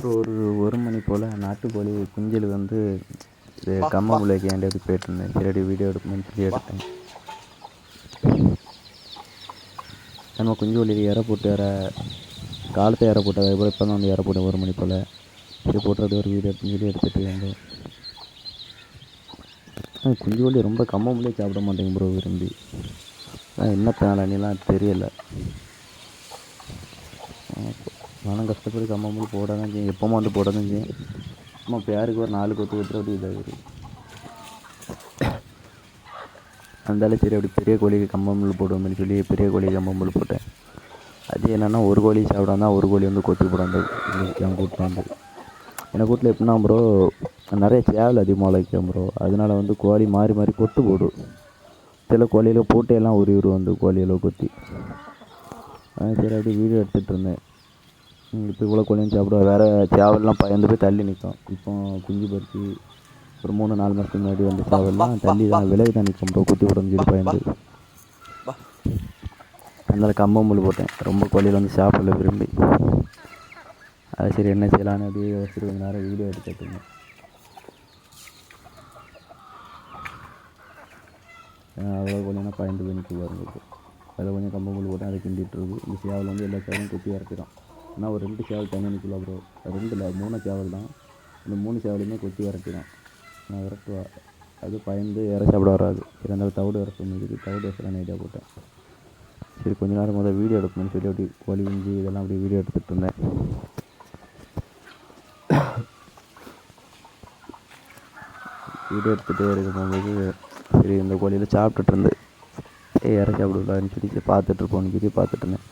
அப்புறம் ஒரு ஒரு மணி போல் நாட்டுக்கோழி குஞ்சல் வந்து இது கம்மங்குள்ளைக்கு ஏன்டி போயிட்டு இருந்தேன் சரி வீடியோ எடுக்கணும்னு சொல்லி எடுத்தேன் நம்ம குஞ்சு கோழிக்கு இற போட்டு இற காலத்தை இற போட்டு அதுக்கப்புறம் இப்போ தான் வந்து இற போட்டேன் ஒரு மணி போல். சரி போட்டுறது ஒரு வீடியோ வீடியோ எடுத்துகிட்டு இருந்தேன் ஆ குஞ்சு கோழி ரொம்ப கம்மங்குள்ளே சாப்பிட மாட்டேங்க ப்ரோ விரும்பி. என்ன பேனலாம் தெரியல. நானும் கஷ்டப்பட்டு கம்மாமல் போட தான் செய்யும் எப்போவும் வந்து போட தான் செய்யும் சும்மா பேருக்கு ஒரு நாலு கொத்து கொத்து அப்படி இதாகுது அந்தாலும் சரி அப்படி பெரிய கோழிக்கு கம்பம்புல் போடுவோம்னு சொல்லி பெரிய கோழி கம்பம்புல் போட்டேன். அது என்னென்னா ஒரு கோழி சாப்பிடாம ஒரு கோழி வந்து கொத்து போடாது என் கூட்டில் வந்து. எனக்கு கூட்டில் எப்படின்னா ப்ரோ நிறைய சேவல் அதிகமாக வைக்கும் ப்ரோ அதனால வந்து கோழி மாறி மாறி கொத்து போடும். சில கோழியில் போட்டையெல்லாம் உரி உரு வந்து கோழியில் கொத்தி. அதான் சரி அப்படியே வீடியோ எடுத்துகிட்டு இருந்தேன். இப்போ இவ்வளோ கோழியும் சாப்பிடுவா வேறு சேவல்லாம் பயந்து போய் தள்ளி நிற்கும் இப்போ குஞ்சு பறித்து ஒரு மூணு நாலு மாதத்துக்கு முன்னாடி வந்து சேவல்லாம் தள்ளி தான் விலகி தான் நிற்கும் ப்ரோ. குத்தி விடணும் சொல்லி பயந்து. அதனால் கம்பம்புல் போட்டேன். ரொம்ப கோழியில் வந்து சாப்பிடல விரும்பி. அது சரி என்ன செய்யலான்னு அப்படியே யோசிச்சுட்டு கொஞ்ச நேரம் வீடியோ எடுத்துட்டு அவ்வளோ கோழினா பயந்து போய் நிற்க பாருங்க அதில் கொஞ்சம் கம்பம்புல் போட்டேன். அதை கிண்டிட்டு இருக்கு. இந்த சேவல் வந்து எல்லா சேவலும் குத்தி இறக்கிடும் ஆனால் ஒரு ரெண்டு சேவல் தனியாக நிற்கல ப்ரோ ரெண்டு இல்லை மூணு சேவல் தான். இந்த மூணு சேவலையுமே கொத்தி விரட்டிடும். நான் விரட்டுவா. அது பயந்து இற சாப்பிட வராது. சரி அந்த தவிடு வர சொன்னதுக்கு தவிடு இறக்கலாம் ஐடியா போட்டேன். சரி கொஞ்ச நேரம் முதல்ல வீடியோ எடுக்கணும்னு சொல்லி அப்படி கோழி குஞ்சு இதெல்லாம் அப்படி வீடியோ எடுத்துகிட்டு இருந்தேன். வீடியோ எடுத்துகிட்டே இருக்கும்போது சரி இந்த கோழியில் சாப்பிட்டுட்டு இருந்து ஏய் இற சாப்பிடலான்னு சொல்லி பார்த்துட்ருப்போன்னு பார்த்துட்டு சொல்லி பார்த்துட்டு இருந்தேன்.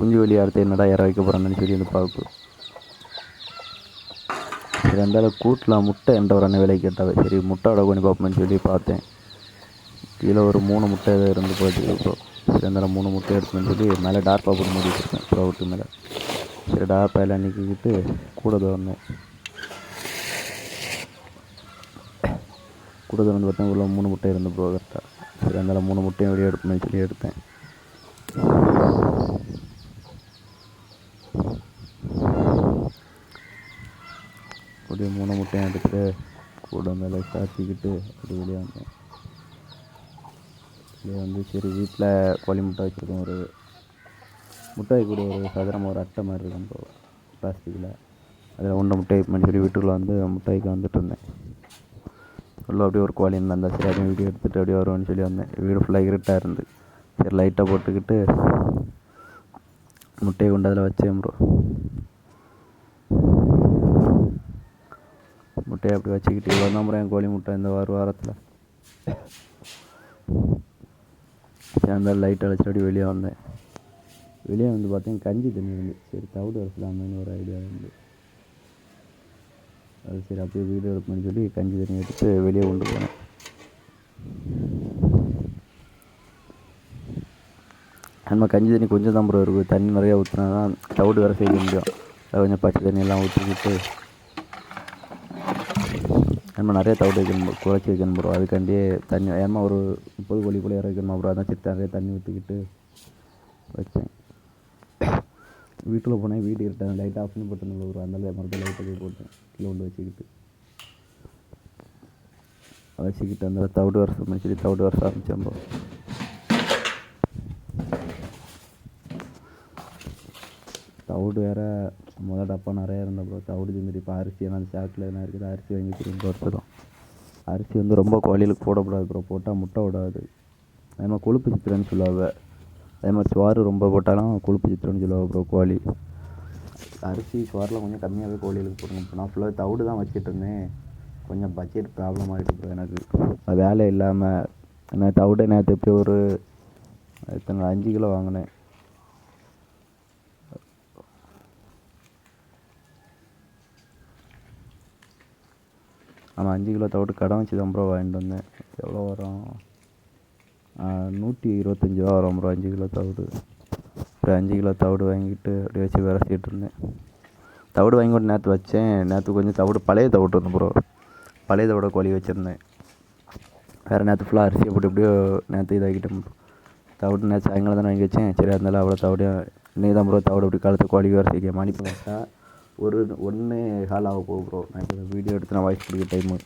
குஞ்சு வெளி அடுத்து என்னடா இற வைக்க போகிறான்னு சொல்லி வந்து பார்ப்பு சரி அந்த கூட்டில் முட்டை என்ற ஒரு அண்ணன் விலைக்கு கேட்டாவே. சரி முட்டையோட கொஞ்சம் பார்ப்போம்னு சொல்லி பார்த்தேன். கீழே ஒரு மூணு முட்டை ஏதோ இருந்து போயிட்டு இப்போ. சரி அந்த மூணு முட்டை எடுத்துன்னு சொல்லி மேலே டார்ப்பாக போட்டு மூடி வச்சுருக்கேன். ப்ரௌட்டு மேலே. சரி டார்ப்பாயில் நிற்கிக்கிட்டு கூட திறந்தேன் கூட திறந்து பார்த்தேன் உள்ள மூணு முட்டை இருந்து ப்ரோ கரெக்டாக சரி அந்த மூணு முட்டையும் வெளியே எடுப்பேன்னு சொல்லி எடுத்தேன். அப்படியே மூணு முட்டையும் எடுத்துகிட்டு கூட மேலே சாத்திக்கிட்டு அப்படி வெளியே வந்தேன் வெளியே வந்து சரி வீட்டில் கோழி முட்டை வச்சுருக்கோம் ஒரு முட்டை கூட ஒரு சதுரமாக ஒரு அட்டை மாதிரி இருக்கும் இப்போ பிளாஸ்டிக்கில் அதில் உண்டை முட்டை பண்ணி சொல்லி வீட்டுக்குள்ளே வந்து முட்டைக்கு வந்துட்டு இருந்தேன். உள்ள அப்படியே ஒரு கோழி இருந்தால் சரி அதையும் வீடியோ எடுத்துகிட்டு அப்படியே வருவேன்னு சொல்லி வந்தேன். வீடு ஃபுல்லாக இருட்டாக இருந்து சரி லைட்டாக போட்டுக்கிட்டு முட்டையை கொண்டு அதில் வச்சேன் ப்ரோ முட்டையை அப்படி வச்சுக்கிட்டு இவ்வளோ தான் என் கோழி முட்டை இந்த ஒரு வாரத்தில். சரி அந்த லைட் அழைச்சிட்டு வெளியே வந்தேன். வெளியே வந்து பார்த்தீங்கன்னா கஞ்சி தண்ணி இருந்து சரி தவிடு வரைக்கலாமேன்னு ஒரு ஐடியா இருந்து அது சரி அப்படியே வீடியோ எடுப்போம்னு சொல்லி கஞ்சி தண்ணி எடுத்து வெளியே கொண்டு போனேன். நம்ம கஞ்சி தண்ணி கொஞ்சம் தான் ப்ரோ இருக்குது. தண்ணி நிறையா ஊற்றினா தான் தவிடு வேறு செய்ய முடியும். கொஞ்சம் பச்சை தண்ணியெல்லாம் ஊற்றிக்கிட்டு நம்ம நிறைய தவிடு வைக்கணும் குறைச்சி வைக்கணும் ப்ரோ அதுக்காண்டியே தண்ணி ஏன்மா ஒரு முப்பது கோழி போல இற வைக்கணுமா ப்ரோ அதான் சரி நிறைய தண்ணி ஊற்றிக்கிட்டு வச்சேன். வீட்டில் போனேன் வீடு இருட்டேன் லைட் ஆஃப் பண்ணி போட்டு ப்ரோ அதனால மறுபடியும் லைட்டை போய் போட்டேன். கீழே கொண்டு வச்சுக்கிட்டு. வச்சுக்கிட்டு அந்த தவிடு வருஷம் சொல்லி தவிடு வருஷம் ஆரம்பித்தேன் ப்ரோ தவிடு வேறு முதல் டப்பா நிறையா இருந்த ப்ரோ தவிடு தின்னுட்டு இப்போ அரிசி எல்லாம் அந்த சாக்கில் என்ன இருக்குது. அரிசி வாங்கி திரும்ப வருஷம் அரிசி வந்து ரொம்ப கோழிகளுக்கு போடக்கூடாது ப்ரோ போட்டால் முட்டை விடாது. அதே மாதிரி கொழுப்பு சித்திரன்னு சொல்லுவாங்க. அதே மாதிரி சோறு ரொம்ப போட்டாலும் கொழுப்பு சித்திரன்னு சொல்லுவாங்க ப்ரோ கோழி. அரிசி சோறில் கொஞ்சம் கம்மியாகவே கோழிகளுக்கு போடணும் இப்போ நான் ஃபுல்லாக தவிடு தான் வச்சுட்டு இருந்தேன். கொஞ்சம் பட்ஜெட் ப்ராப்ளம் ஆகிட்டு ப்ரோ எனக்கு. வேலை இல்லாமல் நான் தவிட நேற்று எப்படி ஒரு எத்தனை அஞ்சு கிலோ வாங்கினேன். ஆமாம் அஞ்சு கிலோ தவிடு கடன் வச்சு தான் ப்ரோ வாங்கிட்டு வந்தேன். எவ்வளோ வரும்? நூற்றி இருபத்தஞ்சி ரூபா வரும் ப்ரோ அஞ்சு கிலோ தவிடு. ஒரு அஞ்சு கிலோ தவிடு வாங்கிட்டு அப்படியே வச்சு விரசிட்டு இருந்தேன். தவிடு வாங்கி கொண்டு நேற்று வச்சேன். நேற்று கொஞ்சம் தவிடு பழைய தவிடு இருந்தேன் ப்ரோ பழைய தவிட கோழி வச்சுருந்தேன். வேறு நேற்று ஃபுல்லாக அரிசியை போட்டு எப்படியோ நேற்று இதாகிட்டேன் தவிடு நேற்று சாயங்காலம் தானே வாங்கி வச்சேன். சரி அதனால அவ்வளோ தவிடையும் இன்னைக்கு தான் ப்ரோ தவிடு அப்படி காலத்து கோழி வேறு செய்ய மணி பார்த்தா ஒரு ஒன்று கால் ஆக போகும் ப்ரோ நான் இப்போ வீடியோ எடுத்து நான் வாய்ஸ் கொடுக்க டைமு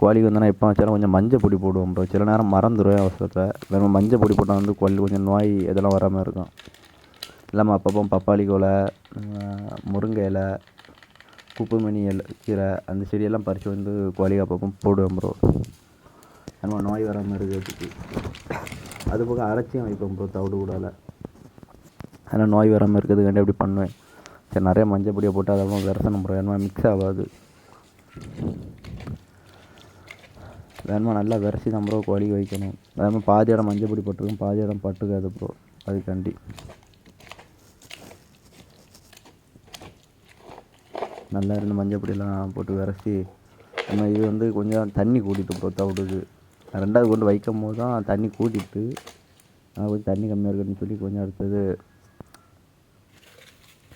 கோழிக்கு வந்து நான் எப்போ வச்சாலும் கொஞ்சம் மஞ்சள் பொடி போடுவோம் ப்ரோ சில நேரம் மறந்துடுவேன் அவசரத்தில். வெறும் மஞ்சள் பொடி போட்டால் வந்து கோழி கொஞ்சம் நோய் இதெல்லாம் வராமல் இருக்கும். இல்லாமல் அப்பப்போ பப்பாளி கோலை முருங்கை இலை குப்பைமணி இலை கீரை அந்த செடியெல்லாம் பறித்து வந்து கோழிக்கு அப்பப்போ போடுவேன் ப்ரோ நம்ம நோய் வராமல் இருக்கிறதுக்கு. அது போக அரைச்சியும் வைப்பேன் ப்ரோ தவிடு கூடால அதனால் நோய் வராமல் இருக்கிறதுக்காண்டி அப்படி பண்ணுவேன். சரி நிறைய மஞ்சள் பொடியை போட்டு அதெல்லாம் விரசணும் ப்ரோ வேணுமா மிக்ஸ் ஆகாது. வேணுமா நல்லா விரசி தான் ப்ரோ கோழிக்கு வைக்கணும். அதேமாதிரி பாதி இடம் மஞ்சள் பொடி போட்டிருக்கும் பாதி இடம் பட்டுக்காது ப்ரோ அதுக்காண்டி. நல்லா இருந்து மஞ்சள் பொடியெல்லாம் போட்டு விரசி நம்ம இது வந்து கொஞ்சம் தண்ணி கூட்டிட்டு ப்ரோ தவிடுது ரெண்டாவது கொண்டு வைக்கும் போது தான் தண்ணி கூட்டிட்டு கொஞ்சம் தண்ணி கம்மியாக இருக்குன்னு சொல்லி கொஞ்சம் அடுத்தது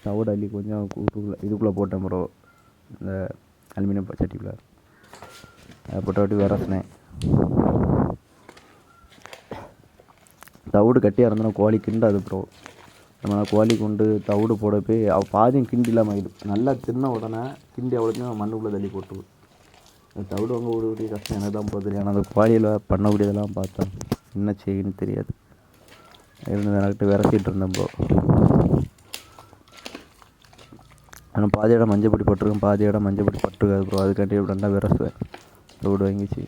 தவிடு அள்ளி கொஞ்சம் கூட்டுக்குள்ளே இதுக்குள்ளே போட்டேன் ப்ரோ இந்த அலுமினியம் சட்டிக்குள்ளே அதை போட்டு வாட்டி விரசினேன் தவிடு கட்டியாக இருந்தனா கோழி கிண்டாது ப்ரோ நம்ம கோழி கொண்டு தவிடு போட போய் அவ பாதியும் கிண்டி இல்லாமல் ஆகிடும் நல்லா தின்ன உடனே கிண்டி அவ்வளோத்தையும் மண்ணுக்குள்ளே தள்ளி போட்டு தவிடு வாங்க ஓடி கஷ்டம். எனக்கு தான் போகுது ஆனால் அந்த கோழியில் பண்ணக்கூடியதெல்லாம் பார்த்தா என்ன செய்யுன்னு தெரியாது. இருந்து எனக்கிட்ட விரசிட்டு இருந்தேன் ப்ரோ ஆனால் பாதி இடம் மஞ்சள் பொடி போட்டிருக்கேன் பாதி இடம் மஞ்சள் பொடி பட்டுக்காது ப்ரோ அதுக்காண்டி ரெண்டா விரசுவேன் தவிடு வாங்கிச்சு.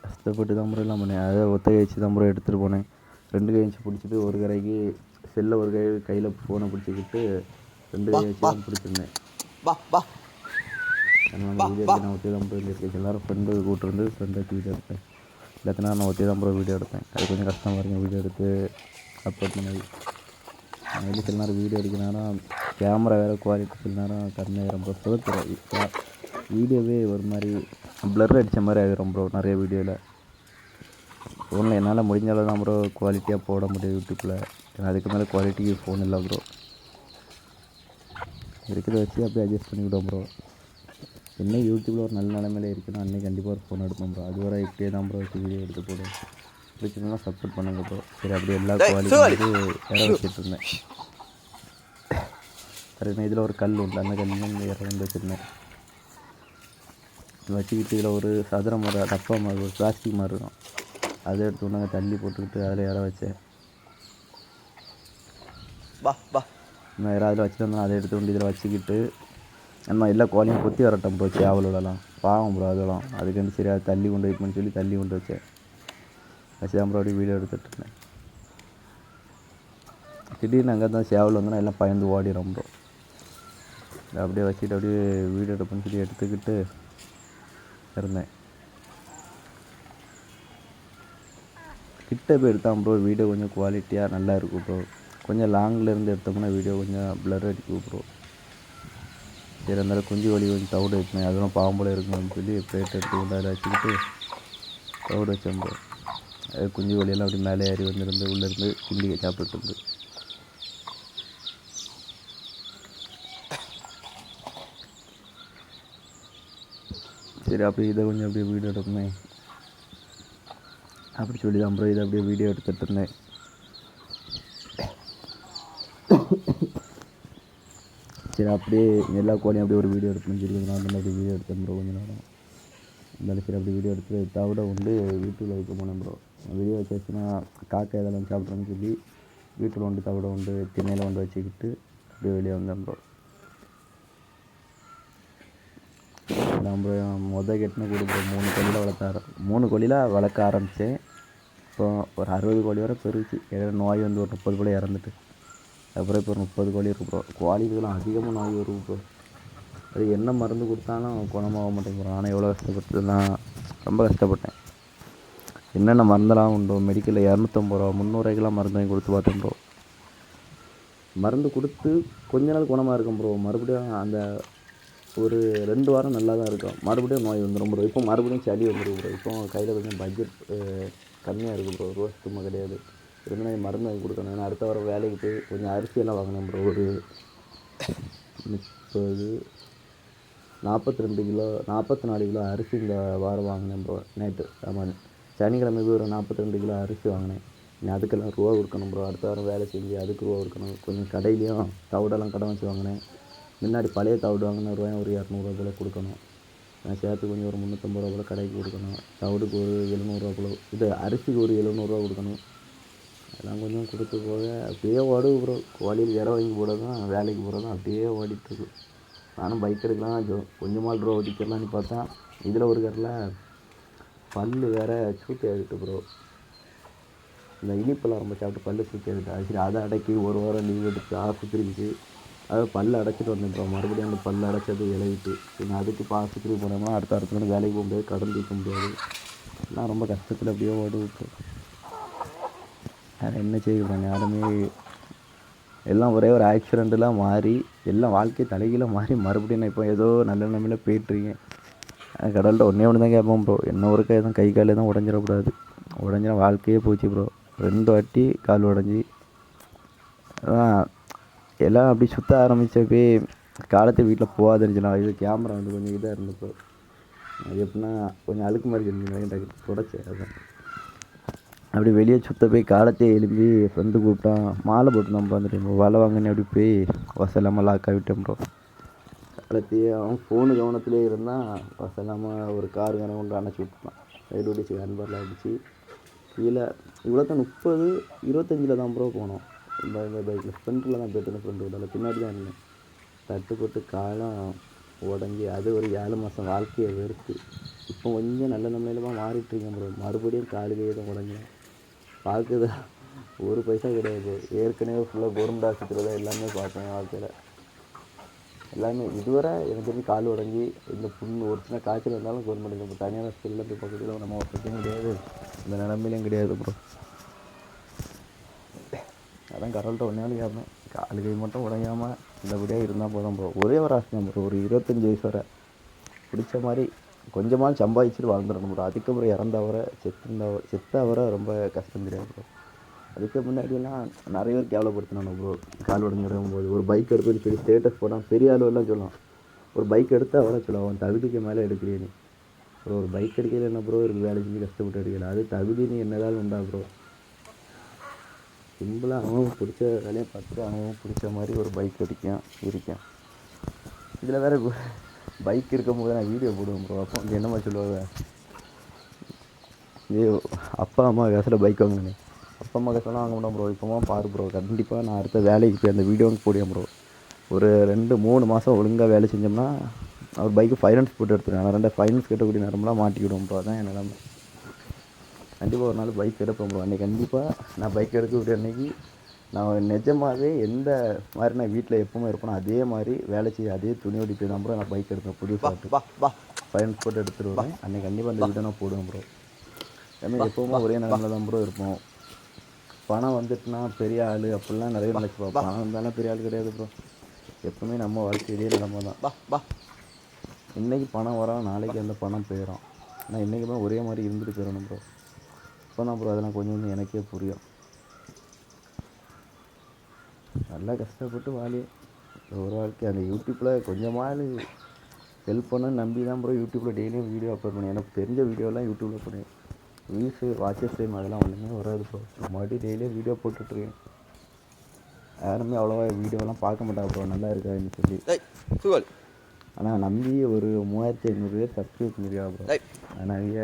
கஷ்டப்பட்டு தான் ப்ரோ எல்லாம் பண்ணேன். அதை ஒத்த கை வச்சு தான் ப்ரோ எடுத்துகிட்டு போனேன். ரெண்டு கை வச்சு பிடிச்சிட்டு ஒரு கரைக்கு செல்லை ஒரு கை கையில் ஃபோனை பிடிச்சிக்கிட்டு ரெண்டு கை வச்சு தான் பிடிச்சிருந்தேன். அதனால் வீடியோ எடுத்து நான் ஒத்தி தான் ப்ரோ இருக்கேன். எல்லோரும் ஃப்ரெண்டு கூட்டிருந்து ஃப்ரெண்டு வச்சு வீடியோ எடுத்தேன் இல்லாத்தினா நான் ஒத்தி தான் ப்ரோ வீடியோ எடுப்பேன். அது கொஞ்சம் கஷ்டமாக இருக்கும். வீடியோ எடுத்து அப்லோட் பண்ணது நான் வந்து சில நேரம் வீடியோ எடுக்கணும் கேமரா வேறு குவாலிட்டி சில நேரம் கம்மியாக ப்ரோ சுதத்துறேன் வீடியோவே ஒரு மாதிரி ப்ளர் அடித்த மாதிரி ஆகிரும் ப்ரோ நிறைய வீடியோவில் ஃபோனில் என்னால் முடிஞ்ச அளவு தான் ப்ரோ குவாலிட்டியாக போட முடியும் யூடியூப்பில் ஏன்னா அதுக்கு மேலே குவாலிட்டிக்கு ஃபோன் இல்லை ப்ரோ இருக்கிறத வச்சு அப்படியே அட்ஜஸ்ட் பண்ணிவிடுவோம் ப்ரோ என்ன யூடியூப்பில் ஒரு நல்ல நிலமையில இருக்குன்னா அன்றைக்கி கண்டிப்பாக ஒரு ஃபோன் எடுப்போம் ப்ரோ அது வரை இப்படியே தான் ப்ரோ வீடியோ எடுத்து போடுவோம் பிடிச்சிருந்தா சப்போர்ட் பண்ணுங்க ப்ரோ சரி அப்படியே எல்லா குவாலிட்டி வந்து இற வச்சுட்டு இருந்தேன் சரி இதில் ஒரு கல் உண்டு. அந்த கல் வந்து இற வந்து வச்சுருந்தேன். வச்சுக்கிட்டு இதில் ஒரு சதுர மாதிரி டப்பா மாதிரி ஒரு பிளாஸ்டிக் மாதிரி இருக்கும். அதை எடுத்து கொண்டு அங்கே தள்ளி போட்டுக்கிட்டு அதில் இற வச்சேன். நான் இற அதில் வச்சுட்டு வந்தேன் அதை எடுத்து கொண்டு இதில் வச்சுக்கிட்டு நம்ம எல்லா கோழியும் கொத்தி வரட்டும் போச்சு சேவலோடலாம் பாவம் ப்ரோ அதெல்லாம். அதுக்கு சரி சரியாக தள்ளி கொண்டு வைக்கணும்னு சொல்லி தள்ளி கொண்டு வச்சேன். வச்சு தான் ப்ரோ அப்படியே வீடியோ எடுத்துட்ருந்தேன் இருந்தேன். திடீர்னு அங்கே தான் சேவல் வந்தோன்னா எல்லாம் பயந்து ஓடிடும் ப்ரோ அப்படியே வச்சுட்டு அப்படியே வீடியோ எடுப்பேன்னு சொல்லி எடுத்துக்கிட்டு இருந்தேன். கிட்ட போய் எடுத்தான் ப்ரோ வீடியோ கொஞ்சம் குவாலிட்டியாக நல்லா இருக்கும் ப்ரோ கொஞ்சம் லாங்கில் இருந்து எடுத்தோம்னா வீடியோ கொஞ்சம் ப்ளர் அடிக்கும் ப்ரோ சரி இருந்தாலும் குஞ்சு வலி கொஞ்சம் தவிடு வைக்கணும் அதெல்லாம் பாம்போல இருக்கணும்னு சொல்லி பிளேட் எடுத்து கொண்டு வச்சுக்கிட்டு தவிடு வச்சேன் அது குஞ்சு வலியெல்லாம் அப்படி மேலே ஏறி வந்துருந்து உள்ளேருந்து கிண்டி சாப்பிட்டு இருந்து. சரி அப்படியே இதை கொஞ்சம் அப்படியே வீடியோ எடுக்கணும். அப்படி சொல்லி தான் அப்புறம் இதை அப்படியே வீடியோ எடுத்துகிட்டு இருந்தேன். சரி அப்படியே எல்லா கோழியும் அப்படியே ஒரு வீடியோ எடுக்கணும்னு சொல்லி கொஞ்ச நாள் அப்படியே வீடியோ எடுத்தேன் ப்ரோ கொஞ்சம் நேரம் இருந்தாலும் சரி அப்படி வீடியோ எடுத்து தவிட வந்து வீட்டில் வைக்க போனேன் ப்ரோ வீடியோ வச்சாச்சுன்னா காக்கா இதெல்லாம் சாப்பிட்றேன்னு சொல்லி வீட்டில் வந்து தவிட வந்து திண்ணையில் வந்து வச்சுக்கிட்டு அப்படியே வெளியே வந்தேன் ப்ரோ நம்ம ப்ரோ மொதல் கெட்டின மூணு கோழியில் வளர்த்த மூணு கோழியில் வளர்க்க ஆரம்பித்தேன் இப்போ ஒரு அறுபது கோழி வரை பெருச்சு ஏதோ நோய் வந்து ஒரு முப்பது கோழி இறந்துட்டு. அப்புறம் இப்போ ஒரு முப்பது கோழி இருக்கு ப்ரோ கோழிக்கெல்லாம் அதிகமாக நோய் வரும் ப்ரோ அது என்ன மருந்து கொடுத்தாலும் குணமாக மாட்டேங்கிறோம் ஆனால் எவ்வளோ கஷ்டப்பட்டுலாம் ரொம்ப கஷ்டப்பட்டேன். என்னென்ன மருந்தெல்லாம் உண்டோ? மெடிக்கலில் இரநூத்தம்பது ரூபா முந்நூறுவாய்க்கெலாம் மருந்து வாங்கி கொடுத்து பார்த்தேன் ப்ரோ மருந்து கொடுத்து கொஞ்ச நாள் குணமாக இருக்கும் ப்ரோ மறுபடியும் அந்த ஒரு ரெண்டு வாரம் நல்லா தான் இருக்கும். மறுபடியும் நோய் வந்துடும் ப்ரோ இப்போ மறுபடியும் சளி வந்துடும் ப்ரோ இப்போ கையில் கொஞ்சம் பட்ஜெட் கம்மியாக இருக்குது ப்ரோ ரோஸ் சும்மா கிடையாது. இருந்தாலும் மருந்து வாங்கி கொடுக்கணும். ஏன்னா அடுத்த வாரம் வேலைக்கு போய் கொஞ்சம் அரிசியெல்லாம் வாங்கினேன் ப்ரோ ஒரு முப்பது நாற்பத்தி ரெண்டு கிலோ நாற்பத்தி நாலு கிலோ அரிசி இந்த வாரம் வாங்கினேன் ப்ரோ நேற்று ஆமாம் சனிக்கிழமை போய் ஒரு நாற்பத்தி ரெண்டு கிலோ அரிசி வாங்கினேன். நீ அதுக்கெல்லாம் ரூபா கொடுக்கணும் ப்ரோ அடுத்த வாரம் வேலை செஞ்சு அதுக்கு ரூபா கொடுக்கணும். கொஞ்சம் கடையிலையும் தவிடெல்லாம் கடை வச்சு வாங்கினேன். முன்னாடி பழைய தவிடு வாங்கின ரூபாய் ஒரு இரநூறுவா போல் கொடுக்கணும். நான் சேர்த்து கொஞ்சம் ஒரு முந்நூற்றம்பது ரூபா போல் கடைக்கு கொடுக்கணும். தவிடுக்கு ஒரு எழுநூறுவா போல். இது அரிசிக்கு ஒரு எழுநூறுவா கொடுக்கணும். அதெல்லாம் கொஞ்சம் கொடுத்து போக. அப்படியே ஓடுது ப்ரோ கோழியில் இடம் வாங்கி போகிறதான் வேலைக்கு போகிறது தான் அப்படியே ஓடிட்டுருக்கு நானும் பைக் எடுக்கலாம் ஜோ கொஞ்சமாக ட்ரோ ஓட்டிக்கலாம்னு பார்த்தா இதில் ஒரு கரில் பல் வேற சூத்தி ஆகிட்டு ப்ரோ இந்த இனிப்பெல்லாம் ரொம்ப சாப்பிட்டு பல்லு சூத்தி ஆகிட்டு சரி அதை அடக்கி ஒரு வாரம் லீவ் எடுத்து ஆஸ்பத்திரிக்கு அது பல்லு அடைச்சிட்டு வந்துட்டோம் மறுபடியும் அந்த பல்லு அடைச்சது இலகிட்டு நீங்கள் அதுக்கு இப்போ ஆஸ்பத்திரி போனோம்னா அடுத்த அடுத்த நாள் வேலைக்கு போக முடியாது கடன் தீர்க்க முடியாது. நான் ரொம்ப கஷ்டத்தில் அப்படியே ஓடுது ப்ரோ வேறு என்ன செய்யணும் யாருமே எல்லாம் ஒரே ஒரு ஆக்சிடெண்ட்டெலாம் மாறி எல்லாம் வாழ்க்கை தலைகீழாக மாறி மறுபடியும் நான் இப்போ ஏதோ நல்ல நிலமையில போயிட்டுருக்கேன் கடவுள்கிட்ட ஒன்றே ஒன்று தான் கேட்போம் ப்ரோ என்ன ஒருக்கா எதுவும் கை கால் எதுவும் உடஞ்சிடக்கூடாது. உடஞ்சினா வாழ்க்கையே போச்சு ப்ரோ ரெண்டு வாட்டி கால் உடஞ்சி. அதான் எல்லாம் அப்படி சுற்ற ஆரம்பித்தப்பே காலத்தை வீட்டில் போகாது இருந்துச்சுனா இது கேமரா வந்து கொஞ்சம் இதாக இருந்தப்போ. அது எப்படின்னா கொஞ்சம் அழுக்கு மாதிரி இருந்துச்சு. தொடச்சேன் அதான். அப்படி வெளியே சுத்த போய் காலத்தையே எழுப்பி ஃப்ரெண்டு கூப்பிட்டான் மாலை போட்டு நம்ம வந்துட்டேன் வலை வாங்கினேன் அப்படி போய் வசலாமல் லாக் ஆகிட்டேன் ப்ரோ காலத்தையே அவன் ஃபோனு கவனத்திலே இருந்தான் வசலாமல் ஒரு கார் கணக்கு கொண்டு அணைச்சி விட்டுட்டான். ரைடு ஓடிச்சு ஹேண்ட்பாரில் அடிச்சு கீழே இவ்வளோ தான் முப்பது இருபத்தஞ்சில் தான் ப்ரோ போனோம். இந்த பைக்கில் ஃப்ரெண்டில் தான் போயிட்டு ஃப்ரெண்டு விடல பின்னாடி தான் இருந்தேன் தட்டுப்பட்டு காலம் உடஞ்சி அது ஒரு ஏழு மாதம் வாழ்க்கையை வெறுத்து. இப்போ கொஞ்சம் நல்ல நிலையில மாறிட்டுருக்கேன் ப்ரோ மறுபடியும் காலையிலேயே தான் உடஞ்சேன். பார்க்குதா ஒரு பைசா கிடையாது. ஏற்கனவே ஃபுல்லாக கவர்மெண்ட் ஆஸ்பத்திரியில் தான் எல்லாமே பார்த்தேன் வாழ்க்கையில். எல்லாமே இதுவரை எனக்கு தெரிஞ்சு கால் உடஞ்சி இந்த புண்ணு ஒரு சின்ன காய்ச்சல் இருந்தாலும் கவர்மெண்ட் இப்போ தனியார் ஹாஸ்பிட்டலில் போய் பக்கத்தில் நம்ம வசதியும் கிடையாது இந்த நிலமையிலையும் கிடையாது ப்ரோ அதான் கடவுள்கிட்ட ஒன்றே கேட்பேன் கால் கை மட்டும் உடையாமல் நல்லபடியாக இருந்தால் போதும் ப்ரோ ஒரே ஒரு ஆசை ப்ரோ ஒரு இருபத்தஞ்சி வயசு வரை பிடிச்ச மாதிரி கொஞ்சமாக சம்பாதிச்சுட்டு வாழ்ந்துடணும் ப்ரோ அதுக்கப்புறம் இறந்தவரை செத்துருந்தவ செத்தவரை ரொம்ப கஷ்டம் தெரியாது ப்ரோ அதுக்கு முன்னாடியெல்லாம் நிறைய பேர் கேவலப்படுத்தினாங்க ப்ரோ கால் உடஞ்சிடும் போது. ஒரு பைக் எடுத்து சொல்லி ஸ்டேட்டஸ் போனால் பெரிய அளவுலாம் சொல்லலாம். ஒரு பைக் எடுத்தால் அவரை சொல்லுவான் அவன் தகுதிக்கு மேலே எடுக்கிறேன்னு ப்ரோ ஒரு பைக் எடுக்கல என்ன ப்ரோ இருக்கு வேலை செஞ்சு கஷ்டப்பட்டு எடுக்கல. அது தகுதின்னு என்னதான் உண்டா ப்ரோ சிம்பிளாக அவன் பிடிச்ச வேலையை பார்த்துட்டு அவன் பிடிச்ச மாதிரி ஒரு பைக் எடுக்கான் இருக்கேன் இதில் வேறு பைக் இருக்கும்போது நான் வீடியோ போடுவேன் ப்ரோ அப்போ வந்து என்னம்மா சொல்லுவாங்க ஏ அப்பா அம்மா காசில் பைக் வாங்கினேன் அப்பா அம்மா காசெல்லாம் வாங்க மாட்டோம் ப்ரோ இப்போமா பாரு ப்ரோ கண்டிப்பாக நான் அடுத்த வேலைக்கு போய் அந்த வீடியோவுக்கு போடுவேன் ப்ரோ ஒரு ரெண்டு மூணு மாதம் ஒழுங்காக வேலை செஞ்சோம்னா அவர் பைக்கு ஃபைனான்ஸ் போட்டு எடுத்துருவேன். நான் ரெண்டு ஃபைனான்ஸ் கட்டக்கூடிய நேரம்லாம் மாட்டிக்கிடுவோம் ப்ரோ அதான் என் நிலமை. கண்டிப்பாக ஒரு நாள் பைக் எடுப்பேன் ப்ரோ அன்றைக்கி கண்டிப்பாக நான் பைக் எடுக்கக்கூடிய அன்றைக்கி நான் நிஜமாகவே எந்த மாதிரி நான் வீட்டில் எப்பவுமே இருப்பேனோ அதே மாதிரி வேலை செய்ய அதே துணியோடி போய் தான் ப்ரோ நான் பைக் எடுப்பேன் புதிய சாப்பிட்டு வா வா. ஃபைனான்ஸ் போட்டு எடுத்துகிட்டு வருவேன். அன்றைக்கி கண்டிப்பாக அந்த வீடியோ நான் போடுவேன் ப்ரோ எல்லாமே எப்போவுமே ஒரே நிலமில் தான் ப்ரோ இருப்போம். பணம் வந்துட்டுனா பெரிய ஆள் அப்படிலாம் நிறைய நினச்சிப்போம். பணம் வந்தாலும் பெரிய ஆள் கிடையாது ப்ரோ எப்பவுமே நம்ம வாழ்க்கை இதே நிலமை தான். வா வா. இன்றைக்கி பணம் வரோம் நாளைக்கு அந்த பணம் போயிடும் ஆனால் இன்றைக்குமே ஒரே மாதிரி இருந்துட்டு போயிடணும் ப்ரோ இப்போ தான் ப்ரோ அதெல்லாம் கொஞ்சம் கொஞ்சம் எனக்கே புரியும். நல்லா கஷ்டப்பட்டு வாழி ஒரு வாழ்க்கை அந்த யூடியூப்பில் கொஞ்சமாவது ஹெல்ப் பண்ண நம்பி தான் ப்ரோ யூடியூப்பில் டெய்லியும் வீடியோ அப்லோட் பண்ணி எனக்கு தெரிஞ்ச வீடியோலாம் யூடியூப்பில் பண்ணி வியூஸு வாட்சஸ் டைம் அதெல்லாம் ஒன்றுமே வராது ப்ரோ மறுபடியும் டெய்லியும் வீடியோ போட்டுட்ருக்கேன். யாருமே அவ்வளோவா வீடியோலாம் பார்க்க மாட்டாங்க ப்ரோ நல்லா இருக்காதுன்னு சொல்லி. ஆனால் நம்பி ஒரு மூவாயிரத்தி ஐநூறு பேர் சப்ஸ்கிரைப் பண்ணியிருக்கா ப்ரோ நிறைய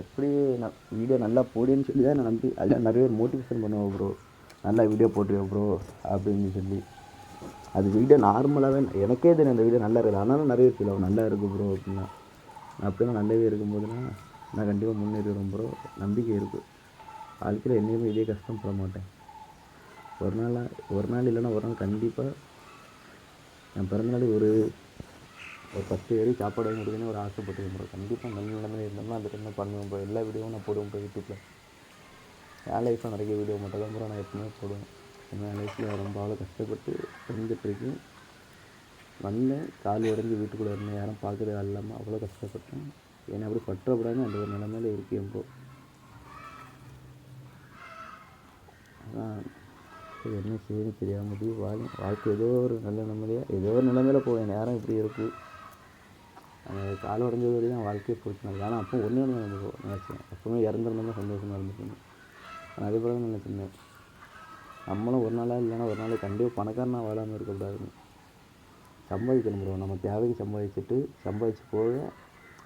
எப்படி நான் வீடியோ நல்லா போடுன்னு சொல்லி தான் நான் நம்பி. அதில் நிறைய பேர் மோட்டிவேஷன் பண்ணுவேன் ப்ரோ நல்லா வீடியோ போட்டுருவேன் ப்ரோ அப்படின்னு சொல்லி. அது வீடியோ நார்மலாகவே எனக்கே தெரியும் அந்த வீடியோ நல்லா இருக்குது. ஆனாலும் நிறைய ஃபீல் ஆகும். நல்லா இருக்குது ப்ரோ அப்படின்னா. நான் அப்படியே நல்லாவே இருக்கும்போதுனா நான் கண்டிப்பாக முன்னேறிடுவேன் ப்ரோ நம்பிக்கை இருக்குது வாழ்க்கையில் என்னையுமே இதே கஷ்டம் பட மாட்டேன். ஒரு நாள் ஒரு நாள் இல்லைன்னா ஒரு நாள் கண்டிப்பாக என் பிறந்தநாள் ஒரு ஒரு பத்து ஏறி சாப்பாடு வாங்கி கொடுக்கணும் ஒரு ஆசைப்பட்டு ப்ரோ கண்டிப்பாக நல்ல நிலைமையில இருந்தோம்னா அந்த டைமில் பண்ணுவேன் ப்ரோ எல்லா வீடியோவும் நான் போடுவேன் ப்ரோ யூடியூப்பில் என் லைஃப்பில் நிறைய வீடியோ மட்டும் தான் ப்ரோ நான் எப்பவுமே போடுவேன். என் லைஃப்பில் ரொம்ப அவ்வளோ கஷ்டப்பட்டு இருந்துகிட்ருக்கேன் வந்தேன். கால் உடஞ்சி வீட்டுக்குள்ளே இருந்தேன். யாரும் பார்க்குறது இல்லாமல் அவ்வளோ கஷ்டப்பட்டேன். என்னை அப்படி பற்றப்படாதுன்னு அந்த ஒரு நிலமையில இருக்கேன் ப்ரோ அதான். என்ன செய்யணும் தெரியாமல் முடியும் வாழ் வாழ்க்கை ஏதோ ஒரு நல்ல நிலைமையாக ஏதோ ஒரு நிலைமையில போவேன். நேரம் இப்படி இருக்குது அந்த கால் உடஞ்சது வரையும் தான் வாழ்க்கையை பிடிச்சினாங்க ஆனால் அப்போ ஒன்றே ஒன்று நினைச்சேன். எப்பவுமே இறந்துருந்தோம்னா சந்தோஷமாக இருந்துக்கணும் அதே போல தான் நினச்சிருந்தேன். நம்மளும் ஒரு நாளாக இல்லைன்னா ஒரு நாள் கண்டிப்பாக பணக்காரனாக வாழாமல் இருக்கக்கூடாதுன்னு. சம்பாதிக்கணும் ப்ரோ நம்ம தேவைக்கு சம்பாதிச்சுட்டு சம்பாதிச்சு போக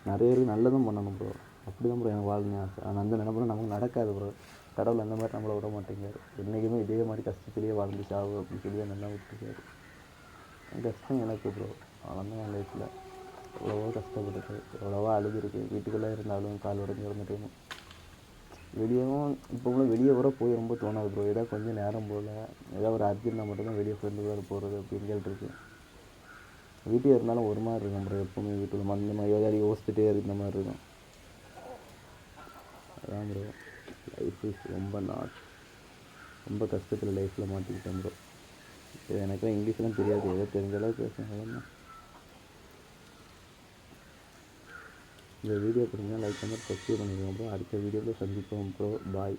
நிறைய பேருக்கு நல்லதும் பண்ணணும் ப்ரோ அப்படி தான் ப்ரோ எனக்கு வாழணும் ஆசை. ஆனால் அந்த நினைப்பெல்லாம் நமக்கு நடக்காது ப்ரோ கடவுள் அந்த மாதிரி நம்மளை விட மாட்டேங்கிறார். என்றைக்குமே இதே மாதிரி கஷ்டத்துலேயே வாழ்ந்து சாவு அப்படின்னு சொல்லி நல்லா விட்டுருக்காரு கஷ்டம் எனக்கு ப்ரோ அவ்வளோதான் என் லைஃப்பில் எவ்வளவோ கஷ்டப்பட்டுருக்கு எவ்வளவோ அழுதுருக்கு. வீட்டுக்குள்ளே இருந்தாலும் கால் உடஞ்சி இருந்துட்டு வெளியேவும் இப்போ கூட வெளியே கூட போய் ரொம்ப தோணாது ப்ரோ ஏதாவது கொஞ்சம் நேரம் போல் ஏதாவது ஒரு அர்ஜென்ட்டாக மட்டும்தான் வெளியே ஃப்ரெண்டு கூட போகிறது அப்படின்னு வீட்டில் இருந்தாலும் ஒரு மாதிரி இருக்கும் ப்ரோ எப்பவுமே வீட்டில் அந்த மாதிரி ஏதாவது யோசிச்சுட்டே இருந்த மாதிரி இருக்கும். அதான் ப்ரோ லைஃப் இஸ் ரொம்ப நாட் ரொம்ப கஷ்டத்தில் லைஃப்பில் மாட்டிக்கிட்டேன் ப்ரோ எனக்குலாம் இங்கிலீஷ்லாம் தெரியாது. ஏதோ தெரிஞ்ச அளவுக்கு பேசுகிறேன் இந்த வீடியோ பிடிச்சா லைக் பண்ணி சப்ஸ்கிரைப் பண்ணிடுவோம் ப்ரோ அடுத்த வீடியோவில் சந்திப்போம் ப்ரோ பாய்